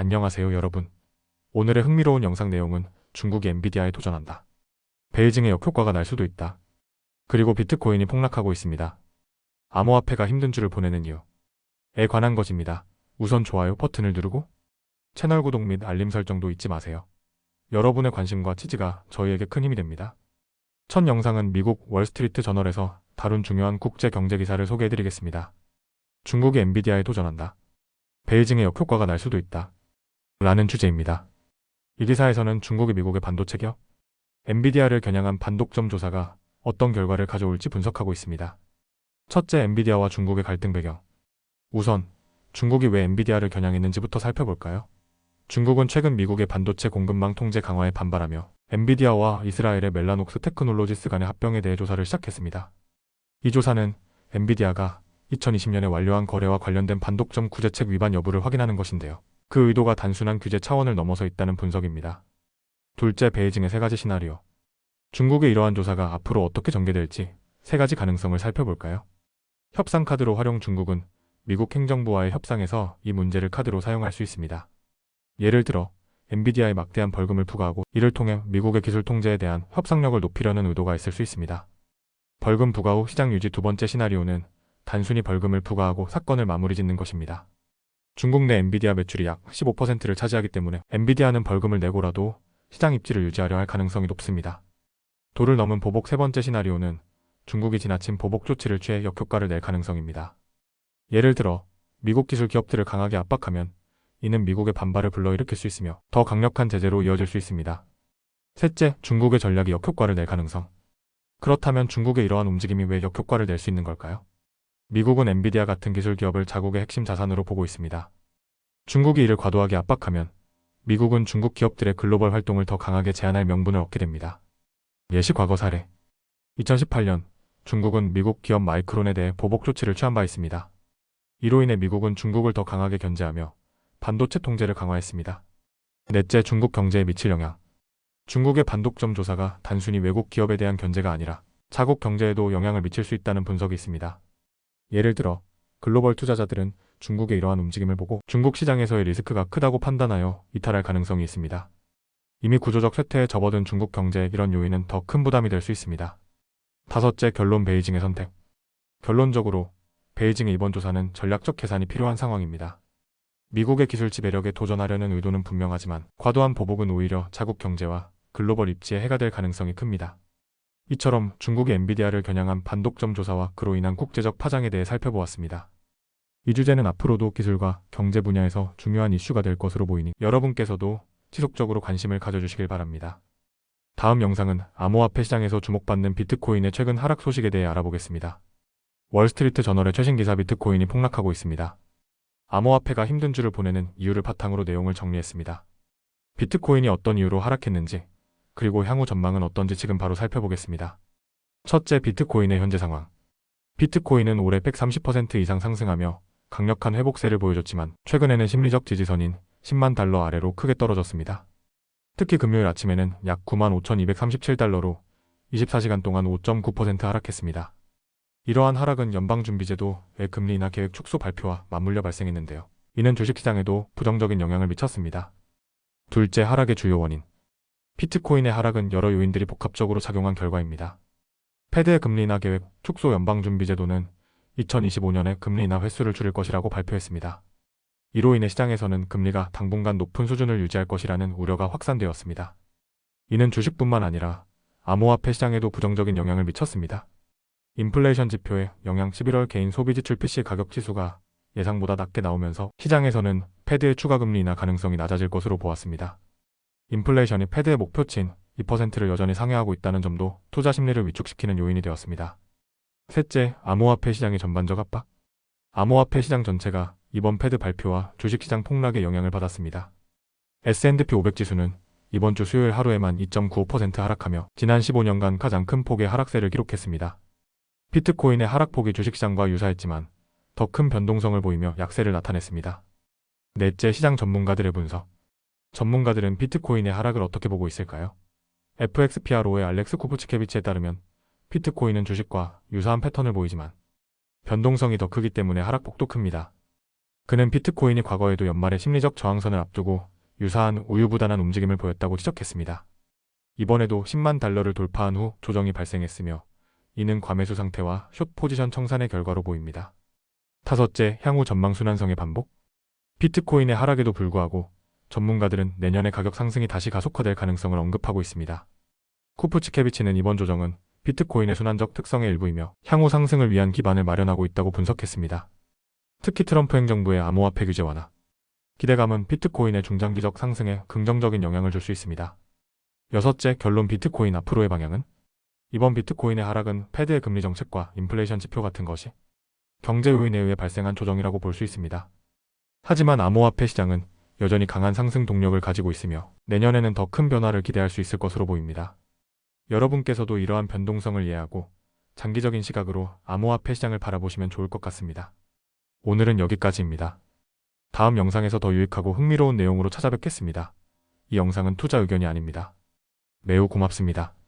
안녕하세요 여러분. 오늘의 흥미로운 영상 내용은 중국이 엔비디아에 도전한다. 베이징의 역효과가 날 수도 있다. 그리고 비트코인이 폭락하고 있습니다. 암호화폐가 힘든 줄을 보내는 이유에 관한 것입니다. 우선 좋아요 버튼을 누르고 채널 구독 및 알림 설정도 잊지 마세요. 여러분의 관심과 지지가 저희에게 큰 힘이 됩니다. 첫 영상은 미국 월스트리트 저널에서 다룬 중요한 국제 경제 기사를 소개해드리겠습니다. 중국이 엔비디아에 도전한다. 베이징의 역효과가 날 수도 있다. 라는 주제입니다. 이 기사에서는 중국이 미국의 반도체 기업 엔비디아를 겨냥한 반독점 조사가 어떤 결과를 가져올지 분석하고 있습니다. 첫째, 엔비디아와 중국의 갈등 배경. 우선 중국이 왜 엔비디아를 겨냥했는지부터 살펴볼까요? 중국은 최근 미국의 반도체 공급망 통제 강화에 반발하며 엔비디아와 이스라엘의 멜라녹스 테크놀로지스 간의 합병에 대해 조사를 시작했습니다. 이 조사는 엔비디아가 2020년에 완료한 거래와 관련된 반독점 구제책 위반 여부를 확인하는 것인데요. 그 의도가 단순한 규제 차원을 넘어서 있다는 분석입니다. 둘째, 베이징의 세 가지 시나리오. 중국의 이러한 조사가 앞으로 어떻게 전개될지 세 가지 가능성을 살펴볼까요? 협상 카드로 활용 중국은 미국 행정부와의 협상에서 이 문제를 카드로 사용할 수 있습니다. 예를 들어 엔비디아에 막대한 벌금을 부과하고 이를 통해 미국의 기술 통제에 대한 협상력을 높이려는 의도가 있을 수 있습니다. 벌금 부과 후 시장 유지 두 번째 시나리오는 단순히 벌금을 부과하고 사건을 마무리 짓는 것입니다. 중국 내 엔비디아 매출이 약 15%를 차지하기 때문에 엔비디아는 벌금을 내고라도 시장 입지를 유지하려 할 가능성이 높습니다. 도를 넘은 보복 세 번째 시나리오는 중국이 지나친 보복 조치를 취해 역효과를 낼 가능성입니다. 예를 들어 미국 기술 기업들을 강하게 압박하면 이는 미국의 반발을 불러일으킬 수 있으며 더 강력한 제재로 이어질 수 있습니다. 셋째, 중국의 전략이 역효과를 낼 가능성. 그렇다면 중국의 이러한 움직임이 왜 역효과를 낼 수 있는 걸까요? 미국은 엔비디아 같은 기술 기업을 자국의 핵심 자산으로 보고 있습니다. 중국이 이를 과도하게 압박하면 미국은 중국 기업들의 글로벌 활동을 더 강하게 제한할 명분을 얻게 됩니다. 예시 과거 사례 2018년 중국은 미국 기업 마이크론에 대해 보복 조치를 취한 바 있습니다. 이로 인해 미국은 중국을 더 강하게 견제하며 반도체 통제를 강화했습니다. 넷째, 중국 경제에 미칠 영향. 중국의 반독점 조사가 단순히 외국 기업에 대한 견제가 아니라 자국 경제에도 영향을 미칠 수 있다는 분석이 있습니다. 예를 들어 글로벌 투자자들은 중국의 이러한 움직임을 보고 중국 시장에서의 리스크가 크다고 판단하여 이탈할 가능성이 있습니다. 이미 구조적 쇠퇴에 접어든 중국 경제에 이런 요인은 더 큰 부담이 될 수 있습니다. 다섯째, 결론 베이징의 선택. 결론적으로 베이징의 이번 조사는 전략적 계산이 필요한 상황입니다. 미국의 기술 지배력에 도전하려는 의도는 분명하지만 과도한 보복은 오히려 자국 경제와 글로벌 입지에 해가 될 가능성이 큽니다. 이처럼 중국의 엔비디아를 겨냥한 반독점 조사와 그로 인한 국제적 파장에 대해 살펴보았습니다. 이 주제는 앞으로도 기술과 경제 분야에서 중요한 이슈가 될 것으로 보이니 여러분께서도 지속적으로 관심을 가져주시길 바랍니다. 다음 영상은 암호화폐 시장에서 주목받는 비트코인의 최근 하락 소식에 대해 알아보겠습니다. 월스트리트 저널의 최신 기사 비트코인이 폭락하고 있습니다. 암호화폐가 힘든 줄을 보내는 이유를 바탕으로 내용을 정리했습니다. 비트코인이 어떤 이유로 하락했는지, 그리고 향후 전망은 어떤지 지금 바로 살펴보겠습니다. 첫째, 비트코인의 현재 상황. 비트코인은 올해 130% 이상 상승하며 강력한 회복세를 보여줬지만 최근에는 심리적 지지선인 10만 달러 아래로 크게 떨어졌습니다. 특히 금요일 아침에는 약 95,237달러로 24시간 동안 5.9% 하락했습니다. 이러한 하락은 연방준비제도의 금리 인하 계획 축소 발표와 맞물려 발생했는데요. 이는 주식시장에도 부정적인 영향을 미쳤습니다. 둘째, 하락의 주요 원인. 비트코인의 하락은 여러 요인들이 복합적으로 작용한 결과입니다. 패드의 금리 인하 계획 축소 연방준비제도는 2025년에 금리 인하 횟수를 줄일 것이라고 발표했습니다. 이로 인해 시장에서는 금리가 당분간 높은 수준을 유지할 것이라는 우려가 확산되었습니다. 이는 주식뿐만 아니라 암호화폐 시장에도 부정적인 영향을 미쳤습니다. 인플레이션 지표의 영향 11월 개인 소비 지출 PC 가격 지수가 예상보다 낮게 나오면서 시장에서는 패드의 추가 금리 인하 가능성이 낮아질 것으로 보았습니다. 인플레이션이 패드의 목표치인 2%를 여전히 상회하고 있다는 점도 투자 심리를 위축시키는 요인이 되었습니다. 셋째, 암호화폐 시장의 전반적 압박. 암호화폐 시장 전체가 이번 패드 발표와 주식시장 폭락에 영향을 받았습니다. S&P 500 지수는 이번 주 수요일 하루에만 2.95% 하락하며 지난 15년간 가장 큰 폭의 하락세를 기록했습니다. 비트코인의 하락폭이 주식시장과 유사했지만 더 큰 변동성을 보이며 약세를 나타냈습니다. 넷째, 시장 전문가들의 분석. 전문가들은 비트코인의 하락을 어떻게 보고 있을까요? FXPRO의 알렉스 쿠프치케비치에 따르면 비트코인은 주식과 유사한 패턴을 보이지만 변동성이 더 크기 때문에 하락폭도 큽니다. 그는 비트코인이 과거에도 연말에 심리적 저항선을 앞두고 유사한 우유부단한 움직임을 보였다고 지적했습니다. 이번에도 10만 달러를 돌파한 후 조정이 발생했으며 이는 과매수 상태와 숏 포지션 청산의 결과로 보입니다. 다섯째, 향후 전망 순환성의 반복. 비트코인의 하락에도 불구하고 전문가들은 내년의 가격 상승이 다시 가속화될 가능성을 언급하고 있습니다. 쿠프츠케비치는 이번 조정은 비트코인의 순환적 특성의 일부이며 향후 상승을 위한 기반을 마련하고 있다고 분석했습니다. 특히 트럼프 행정부의 암호화폐 규제 완화, 기대감은 비트코인의 중장기적 상승에 긍정적인 영향을 줄 수 있습니다. 여섯째, 결론 비트코인 앞으로의 방향은? 이번 비트코인의 하락은 패드의 금리 정책과 인플레이션 지표 같은 것이 경제 요인에 의해 발생한 조정이라고 볼 수 있습니다. 하지만 암호화폐 시장은 여전히 강한 상승 동력을 가지고 있으며 내년에는 더 큰 변화를 기대할 수 있을 것으로 보입니다. 여러분께서도 이러한 변동성을 이해하고 장기적인 시각으로 암호화폐 시장을 바라보시면 좋을 것 같습니다. 오늘은 여기까지입니다. 다음 영상에서 더 유익하고 흥미로운 내용으로 찾아뵙겠습니다. 이 영상은 투자 의견이 아닙니다. 매우 고맙습니다.